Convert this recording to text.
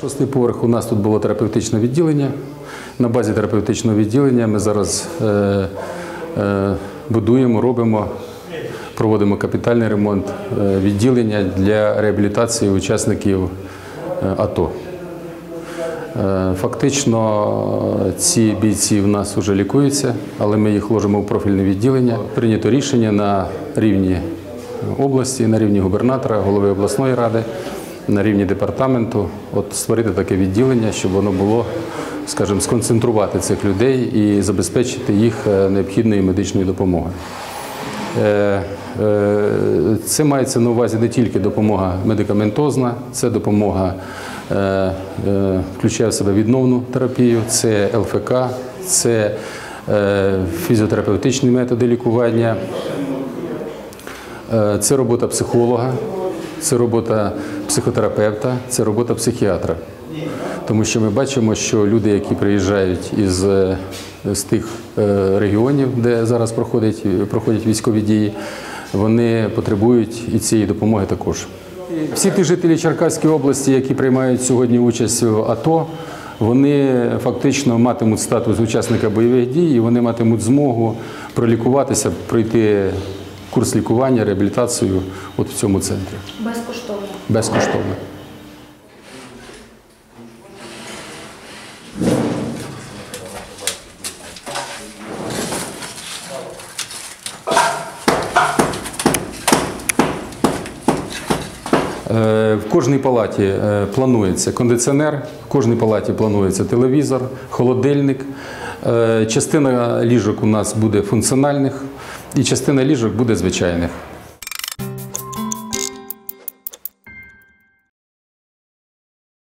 Шостий поверх у нас тут було терапевтичне відділення. На базі терапевтичного відділення ми зараз е, е, будуємо, робимо, проводимо капітальний ремонт е, відділення для реабілітації учасників е, АТО. Е, Фактично ці бійці в нас вже лікуються, але ми їх ложимо в профільне відділення. Прийнято рішення на рівні області, на рівні губернатора, голови обласної ради, на рівні департаменту, от створити таке відділення, щоб воно було, скажімо, сконцентрувати цих людей і забезпечити їх е, необхідною медичною допомогою. Е, е, Це мається на увазі не тільки допомога медикаментозна, це допомога включає в себе відновну терапію, це ЛФК, це фізіотерапевтичні методи лікування, це робота психолога, це робота психотерапевта, це робота психіатра. Тому що ми бачимо, що люди, які приїжджають із е, з тих е, регіонів, де зараз проходять, проходять військові дії, вони потребують і цієї допомоги також. Всі ті жителі Черкаської області, які приймають сьогодні участь в АТО, вони фактично матимуть статус учасника бойових дій, і вони матимуть змогу пролікуватися, пройти курс лікування, реабілітацію от в цьому центрі Безкоштовно. безкоштовно. Е, В кожній палаті е, планується кондиціонер, в кожній палаті планується телевізор, холодильник. Е, Частина ліжок у нас буде функціональних і частина ліжок буде звичайних.